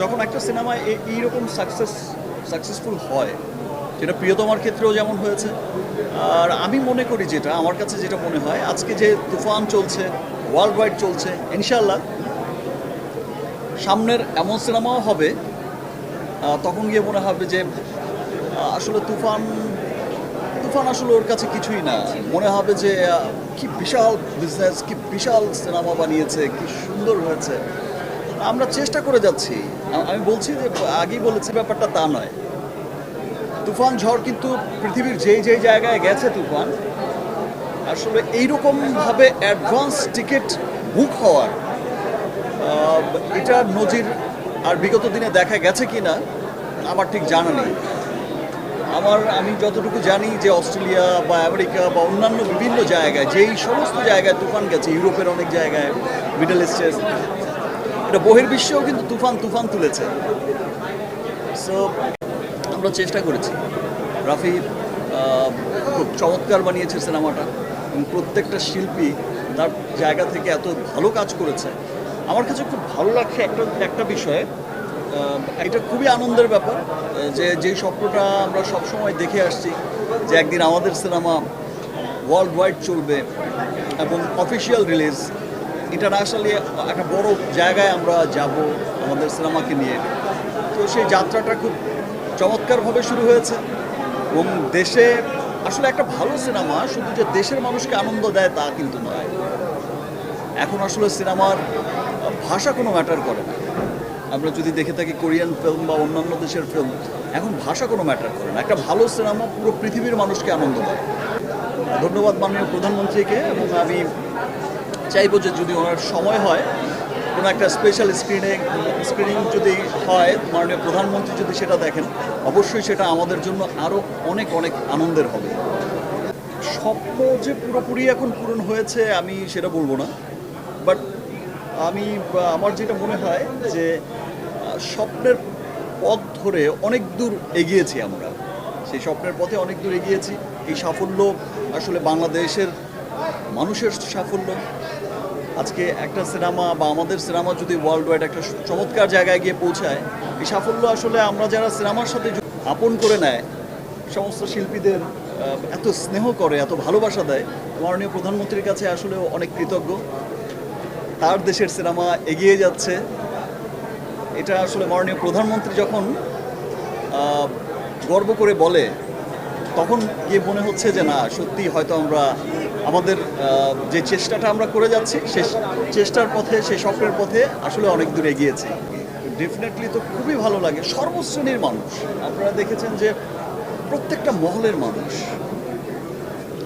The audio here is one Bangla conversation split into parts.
যখন একটা সিনেমা এইরকম সাকসেস সাকসেসফুল হয়, যেটা প্রিয়তমার ক্ষেত্রেও যেমন হয়েছে, আর আমি মনে করি যেটা, আমার কাছে যেটা মনে হয়, আজকে যে তুফান চলছে ওয়ার্ল্ড ওয়াইড চলছে ইনশাল্লাহ সামনের এমন সিনেমাও হবে তখন গিয়ে মনে হবে যে আসলে তুফান তুফান আসলে ওর কাছে কিছুই না। মনে হবে যে কি বিশাল বিজনেস কি বিশাল সিনেমা বানিয়েছে, কি সুন্দর হয়েছে। আমরা চেষ্টা করে যাচ্ছি। আমি বলছি যে আগেই বলেছি ব্যাপারটা তা নয়। তুফান ঝড় কিন্তু পৃথিবীর যেই যেই জায়গায় গেছে তুফান আসলে এইরকমভাবে অ্যাডভান্স টিকিট বুক হওয়ার আহ, এটা নজির আর বিগত দিনে দেখা গেছে কি না আমার ঠিক জানা নেই। আমার আমি যতটুকু জানি যে অস্ট্রেলিয়া বা আমেরিকা বা অন্যান্য বিভিন্ন জায়গায় যেই সমস্ত জায়গায় তুফান গেছে ইউরোপের অনেক জায়গায় মিডল ইস্টের এটা বহির্বিশ্বেও কিন্তু তুফান তুফান তুলেছে। সো আমরা চেষ্টা করেছি। রাফি খুব চমৎকার বানিয়েছে সিনেমাটা। এবং প্রত্যেকটা শিল্পী তার জায়গা থেকে এত ভালো কাজ করেছে। আমার কাছে খুব ভালো লাগছে একটা একটা বিষয়ে। এটা খুবই আনন্দের ব্যাপার, যে যেই স্বপ্নটা আমরা সবসময় দেখে আসছি, যে একদিন আমাদের সিনেমা ওয়ার্ল্ড ওয়াইড চলবে এবং অফিসিয়াল রিলিজ ইন্টারন্যাশনালি একটা বড় জায়গায় আমরা যাব আমাদের সিনেমাকে নিয়ে। তো সেই যাত্রাটা খুব চমৎকারভাবে শুরু হয়েছে এবং দেশে আসলে একটা ভালো সিনেমা, শুধু যে দেশের মানুষকে আনন্দ দেয় তা কিন্তু নয়। এখন আসলে সিনেমার ভাষা কোনো ম্যাটার করে না। আমরা যদি দেখে থাকি কোরিয়ান ফিল্ম বা অন্যান্য দেশের ফিল্ম এখন ভাষা কোনো ম্যাটার করে না। একটা ভালো সিনেমা পুরো পৃথিবীর মানুষকে আনন্দ দেয়। ধন্যবাদ মাননীয় প্রধানমন্ত্রীকে এবং আমি চাইব যে যদি ওনার সময় হয়, কোনো একটা স্পেশাল স্ক্রিনে স্ক্রিনিং যদি হয়, মাননীয় প্রধানমন্ত্রী যদি সেটা দেখেন, অবশ্যই সেটা আমাদের জন্য আরও অনেক অনেক আনন্দের হবে। স্বপ্ন যে পুরোপুরি এখন পূরণ হয়েছে, আমি সেটা বলব না। বাট আমি, আমার যেটা মনে হয় যে, স্বপ্নের পথ ধরে অনেক দূর এগিয়েছি আমরা। সেই স্বপ্নের পথে অনেক দূর এগিয়েছি। এই সাফল্য আসলে বাংলাদেশের মানুষের সাফল্য আজকে একটা সিনেমা বা আমাদের সিনেমা যদি ওয়ার্ল্ড ওয়াইড একটা চমৎকার জায়গায় গিয়ে পৌঁছায়, এই সাফল্য আসলে আমরা যারা সিনেমার সাথে আপন করে নেয়, সমস্ত শিল্পীদের এত স্নেহ করে, এত ভালোবাসা দেয়, মাননীয় প্রধানমন্ত্রীর কাছে আসলে অনেক কৃতজ্ঞ। তার দেশের সিনেমা এগিয়ে যাচ্ছে। এটা আসলে মাননীয় প্রধানমন্ত্রী যখন গর্ব করে বলে, তখন গিয়ে মনে হচ্ছে যে না সত্যি হয়তো আমরা আমাদের যে চেষ্টাটা আমরা করে যাচ্ছি, সে চেষ্টার পথে সেই স্বপ্নের পথে আসলে অনেক দূর এগিয়েছি। ডেফিনেটলি তো খুবই ভালো লাগে। সর্বশ্রেণীর মানুষ। আপনারা দেখেছেন যে প্রত্যেকটা মহলের মানুষ,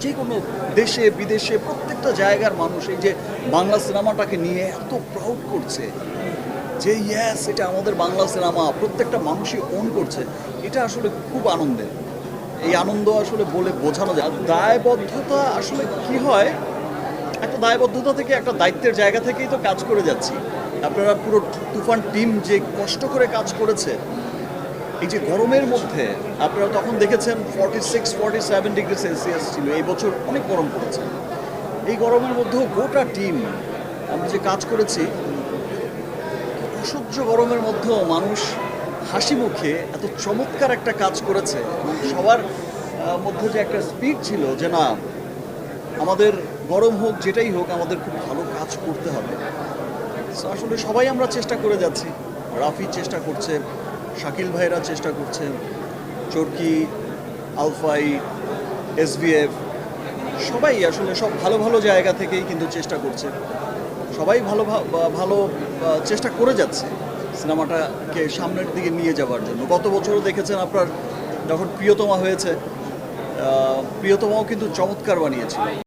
যে কোনো দেশে, বিদেশে, প্রত্যেকটা জায়গার মানুষ এই যে বাংলা সিনেমাটাকে নিয়ে এত প্রাউড করছে যে ইয়েস এটা আমাদের বাংলা সিনেমা, প্রত্যেকটা মানুষই অন করছে, এটা আসলে খুব আনন্দের। এই আনন্দ আসলে বলে বোঝানো যায়। দায়বদ্ধতা আসলে কি হয়? একটা দায়বদ্ধতা থেকে একটা দায়িত্বের জায়গা থেকেই তো কাজ করে যাচ্ছি। আপনারা পুরো তুফান টিম যে কষ্ট করে কাজ করেছে, এই যে গরমের মধ্যে, আপনারা তখন দেখেছেন forty six forty seven degree Celsius ছিল। এই বছর অনেক গরম পড়েছে। এই গরমের মধ্যেও গোটা টিম আমরা যে কাজ করেছি, অসহ্য গরমের মধ্যেও মানুষ হাসি মুখে এত চমৎকার একটা কাজ করেছে। সবার মধ্যে যে একটা স্পিড ছিল যে না, আমাদের গরম হোক, যেটাই হোক, আমাদের খুব ভালো কাজ করতে হবে। আসলে সবাই আমরা চেষ্টা করে যাচ্ছি। রাফি চেষ্টা করছে, শাকিল ভাইরা চেষ্টা করছে, চরকি, আলফাই এসবিএফ সবাই আসলে সব ভালো ভালো জায়গা থেকেই কিন্তু চেষ্টা করছে। সবাই ভালো ভালো চেষ্টা করে যাচ্ছে। সিনেমাটাকে সামনের দিকে নিয়ে যাওয়ার জন্য। গত বছরও দেখেছেন আপনার যখন প্রিয়তমা হয়েছে প্রিয়তমাও কিন্তু চমৎকার বানিয়েছিল।